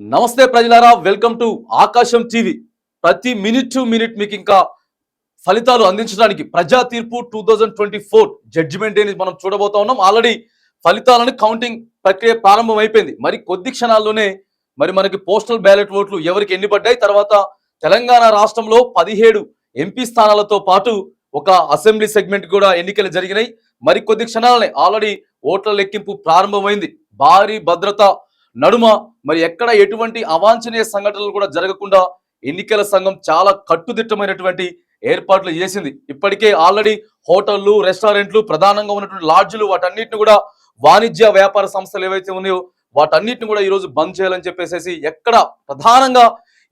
నమస్తే ప్రజలారా welcome to Aakasam TV. ప్రతి మినిట్ టు మినిట్ మీకు ఇంకా ఫలితాలు అందించడానికి ప్రజా తీర్పు two thousand twenty four judgement డేని మనం చూడబోతా ఉన్నాం. ఆల్రెడీ ఫలితాలను కౌంటింగ్ ప్రక్రియ ప్రారంభం అయిపోయింది. మరి కొద్ది క్షణాల్లోనే మరి మనకి పోస్టల్ బ్యాలెట్ ఓట్లు ఎవరికి ఎన్ని పడ్డాయి? తర్వాత తెలంగాణ రాష్ట్రంలో పదిహేడు ఎంపీ స్థానాలతో పాటు ఒక అసెంబ్లీ సెగ్మెంట్ కూడా ఎన్నికలు జరిగినాయి. మరి కొద్ది క్షణాలనే ఆల్రెడీ ఓట్ల లెక్కింపు ప్రారంభమైంది. భారీ భద్రత నడుమ మరి ఎక్కడ ఎటువంటి అవాంఛనీయ సంఘటనలు కూడా జరగకుండా ఎన్నికల సంఘం చాలా కట్టుదిట్టమైనటువంటి ఏర్పాట్లు చేసింది. ఇప్పటికే ఆల్రెడీ హోటళ్ళు రెస్టారెంట్లు ప్రధానంగా ఉన్నటువంటి లాడ్జ్లు వాటన్నిటిని కూడా వాణిజ్య వ్యాపార సంస్థలు ఏవైతే ఉన్నాయో వాటన్నిటిని కూడా ఈరోజు బంద్ చేయాలని చెప్పేసి ఎక్కడ ప్రధానంగా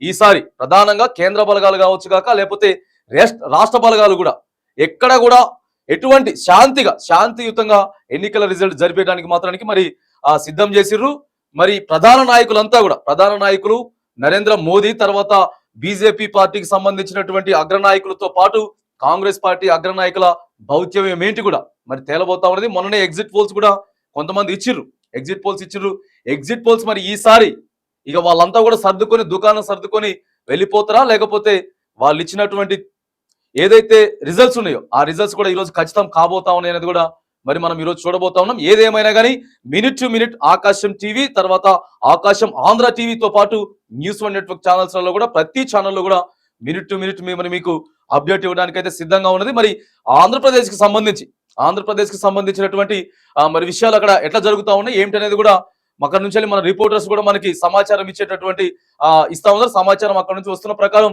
ఈసారి ప్రధానంగా కేంద్ర బలగాలు కావచ్చు కాక లేకపోతే రెస్ట్- రాష్ట్ర బలగాలు కూడా ఎక్కడ కూడా ఎటువంటి శాంతిగా శాంతియుతంగా ఎన్నికల రిజల్ట్ జరిపేయడానికి మాత్రానికి మరి ఆ, సిద్ధం చేసిర్రు. మరి ప్రధాన నాయకులంతా కూడా ప్రధాన నాయకులు నరేంద్ర మోదీ తర్వాత బీజేపీ పార్టీకి సంబంధించినటువంటి అగ్రనాయకులతో పాటు కాంగ్రెస్ పార్టీ అగ్రనాయకుల భౌత్యం ఏంటి కూడా మరి తేలబోతా ఉన్నది. మొన్ననే ఎగ్జిట్ పోల్స్ కూడా కొంతమంది ఇచ్చిర్రు. ఎగ్జిట్ పోల్స్ ఇచ్చిర్రు. ఎగ్జిట్ పోల్స్ మరి ఈసారి ఇక వాళ్ళంతా కూడా సర్దుకొని దుకాణం సర్దుకొని వెళ్ళిపోతారా? లేకపోతే వాళ్ళు ఇచ్చినటువంటి ఏదైతే రిజల్ట్స్ ఉన్నాయో ఆ రిజల్ట్స్ కూడా ఈరోజు ఖచ్చితం కాబోతా ఉన్నాయి అనేది కూడా మరి మనం ఈరోజు చూడబోతా ఉన్నాం. ఏదేమైనా కానీ minute to minute Aakasam TV తర్వాత ఆకాశం ఆంధ్ర టీవీతో పాటు న్యూస్ వన్ నెట్వర్క్ ఛానల్స్లో కూడా ప్రతి ఛానల్లో కూడా మినిట్ టు మినిట్ మేము మీకు అప్డేట్ ఇవ్వడానికి అయితే సిద్ధంగా ఉన్నది. మరి ఆంధ్రప్రదేశ్కి సంబంధించి ఆంధ్రప్రదేశ్కి సంబంధించినటువంటి మరి విషయాలు అక్కడ ఎట్లా జరుగుతూ ఉన్నాయి ఏంటి అనేది కూడా అక్కడ నుంచి మన రిపోర్టర్స్ కూడా మనకి సమాచారం ఇచ్చేటటువంటి ఇస్తా ఉన్నారు. సమాచారం అక్కడ నుంచి వస్తున్న ప్రకారం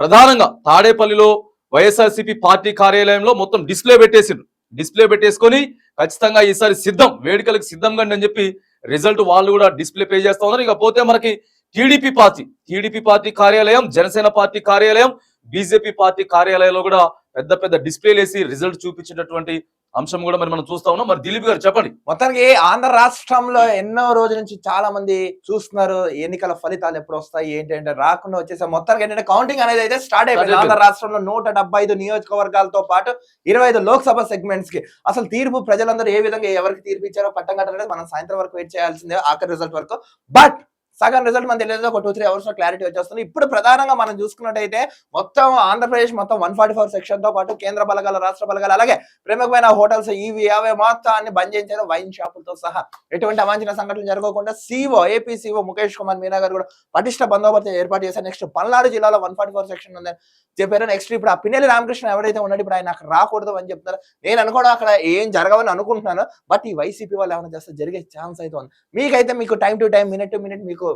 ప్రధానంగా తాడేపల్లిలో వైఎస్ఆర్సీపీ పార్టీ కార్యాలయంలో మొత్తం డిస్ప్లే పెట్టేసిండ్రు. డిస్ప్లే పెట్టేసుకొని ఖచ్చితంగా ఈసారి సిద్ధం వేడుకలకు సిద్ధం కండి అని చెప్పి రిజల్ట్ వాళ్ళు కూడా డిస్ప్లే పే చేస్తా ఉన్నారు. ఇకపోతే మనకి టీడీపీ పార్టీ టీడీపీ పార్టీ కార్యాలయం జనసేన పార్టీ కార్యాలయం బీజేపీ పార్టీ కార్యాలయంలో కూడా పెద్ద పెద్ద డిస్ప్లేలు వేసి రిజల్ట్ చూపించినటువంటి అంశం కూడా మరి మనం చూస్తా ఉన్నాం. మరి దిలీప్ గారు చెప్పండి. మొత్తానికి ఆంధ్ర రాష్ట్రంలో ఎన్నో రోజుల నుంచి చాలా మంది చూస్తున్నారు. ఎన్నికల ఫలితాలు ఎప్పుడు వస్తాయి ఏంటంటే రాకుండా వచ్చేసా మొత్తానికి ఏంటంటే కౌంటింగ్ అనేది అయితే స్టార్ట్ అయిపోయింది. ఆంధ్ర రాష్ట్రంలో నూట డెబ్బై ఐదు నియోజకవర్గాలతో పాటు ఇరవై ఐదు లోక్సభ సెగ్మెంట్స్కి. అసలు తీర్పు ప్రజలందరూ ఏ విధంగా ఎవరికి తీర్పు ఇచ్చారో పట్టం కట్టలేదు మనం సాయంత్రం వరకు వెయిట్ చేయాల్సిందే ఆఖరి రిజల్ట్ వరకు. బట్ సగం రిజల్ట్ మన తెలియదు. ఒక టూ త్రీ అవర్స్లో క్లారిటీ వచ్చేస్తుంది. ఇప్పుడు ప్రధానంగా మనం చూసుకున్నట్టయితే మొత్తం ఆంధ్రప్రదేశ్ మొత్తం వన్ ఫార్టీ ఫోర్ సెక్షన్తో పాటు కేంద్ర బలగాల రాష్ట్ర బలగాలు అలాగే ప్రముఖమైన హోటల్స్ ఇవి అవే మొత్తాన్ని బంద్ చేయించారు వైన్ షాపులతో సహా. ఎటువంటి అవాంఛన సంఘటనలు జరగకుండా CEO AP CEO Mukesh Kumar Meena garu కూడా పటిష్ట బందోబస్తు ఏర్పాటు చేశారు. నెక్స్ట్ పల్నాడు జిల్లాలో వన్ ఫార్టీ ఫోర్ సెక్షన్ ఉందని చెప్పారు. నెక్స్ట్ ఇప్పుడు ఆ పిన్నెల్లి రామకృష్ణ ఎవరైతే ఉన్నాడు ఇప్పుడు ఆయన రాకూడదు అని చెప్తున్నారు. నేను అనుకోవడం అక్కడ ఏం జరగవని అనుకుంటున్నాను. బట్ ఈ వైసీపీ వాళ్ళు ఏమైనా చేస్తే జరిగే ఛాన్స్ అయితే ఉంది. మీకైతే మీకు time to time minute to minute మీకు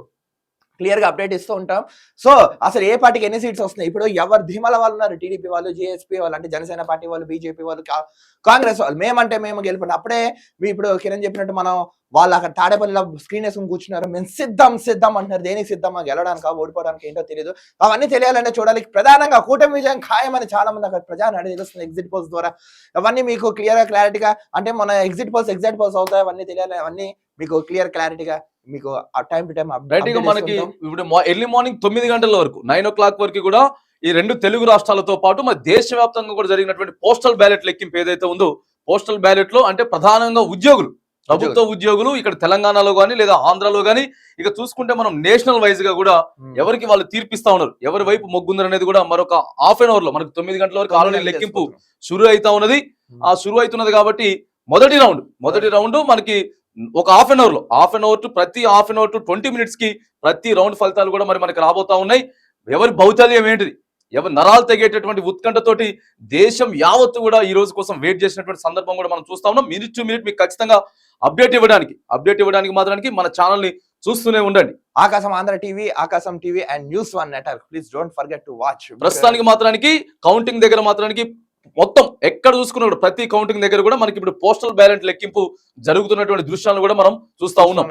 క్లియర్గా అప్డేట్ ఇస్తూ ఉంటాం. సో అసలు ఏ పార్టీకి ఎన్ని సీట్స్ వస్తున్నాయి? ఇప్పుడు ఎవరు ధీమల వాళ్ళు ఉన్నారు? టీడీపీ వాళ్ళు జేఎస్పీ వాళ్ళు అంటే జనసేన పార్టీ వాళ్ళు బీజేపీ వాళ్ళు కాంగ్రెస్ వాళ్ళు. మేమంటే మేము గెలిపండి అప్పుడే మీ ఇప్పుడు కిరణ్ చెప్పినట్టు మనం వాళ్ళు అక్కడ తాడేపల్లిలో స్క్రీన్ వేసుకుని కూర్చున్నారు. మేము సిద్ధం సిద్ధం అంటున్నారు. దేనికి సిద్ధమా గెలవడానికి ఓడిపోవడానికి ఏంటో తెలియదు అవన్నీ తెలియాలంటే చూడాలి. ప్రధానంగా కూటమి విజయం ఖాయమని చాలా మంది అక్కడ ప్రజా నడి తెలుస్తుంది ఎగ్జిట్ పోల్స్ ద్వారా. అవన్నీ మీకు క్లియర్గా క్లారిటీగా అంటే మన ఎగ్జిట్ పోల్స్ ఎగ్జిట్ పోల్స్ అవుతాయి అవన్నీ తెలియాలి. అవన్నీ మీకు క్లియర్ క్లారిటీగా మీకు టైం టు టైం రైట్ మనకి ఇప్పుడు ఎర్లీ మార్నింగ్ తొమ్మిది గంటల వరకు నైన్ ఓ క్లాక్ వరకు కూడా ఈ రెండు తెలుగు రాష్ట్రాలతో పాటు మరి దేశవ్యాప్తంగా కూడా జరిగినటువంటి పోస్టల్ బ్యాలెట్ లెక్కింపు ఏదైతే ఉందో పోస్టల్ బ్యాలెట్లో అంటే ప్రధానంగా ఉద్యోగులు ప్రభుత్వ ఉద్యోగులు. ఇక్కడ తెలంగాణలో గానీ లేదా ఆంధ్రాలో గానీ ఇక చూసుకుంటే మనం నేషనల్ వైజ్గా కూడా ఎవరికి వాళ్ళు తీర్పిస్తా ఉన్నారు. ఎవరి వైపు మొగ్గుందరు అనేది కూడా మరొక హాఫ్ అన్ అవర్లో మనకు తొమ్మిది గంటల వరకు ఆల్రెడీ లెక్కింపు షురు అవుతా ఉన్నది. ఆ షురు అవుతున్నది కాబట్టి మొదటి రౌండ్ మొదటి రౌండ్ మనకి ఒక హాఫ్ అన్ అవర్లో హాఫ్ అన్ అవర్ టు ప్రతి half an hour to twenty మినిట్స్కి ప్రతి రౌండ్ ఫలితాలు కూడా మరి మనకి రాబోతా ఉన్నాయి. ఎవరి భౌతాల్యం ఏంటిది? ఎవరి నరాలు తెగేటటువంటి ఉత్కంఠతోటి దేశం యావత్తు కూడా ఈ రోజు కోసం వెయిట్ చేసినటువంటి సందర్భం కూడా మనం చూస్తా ఉన్నాం. మినిట్ టు మినిట్ మీకు ఖచ్చితంగా అప్డేట్ ఇవ్వడానికి అప్డేట్ ఇవ్వడానికి మాత్రానికి మన ఛానల్ని చూస్తూనే ఉండండి. Aakasam Andhra TV Aakasam TV and news one network. Please don't forget to watch ప్రస్తుతానికి మాత్రానికి కౌంటింగ్ దగ్గర మాత్రానికి మొత్తం ఎక్కడ చూసుకున్నాడు? ప్రతి కౌంటింగ్ దగ్గర కూడా మనకి ఇప్పుడు పోస్టల్ బ్యాలెట్ లెక్కింపు జరుగుతున్నటువంటి దృశ్యాలను కూడా మనం చూస్తా ఉన్నాం.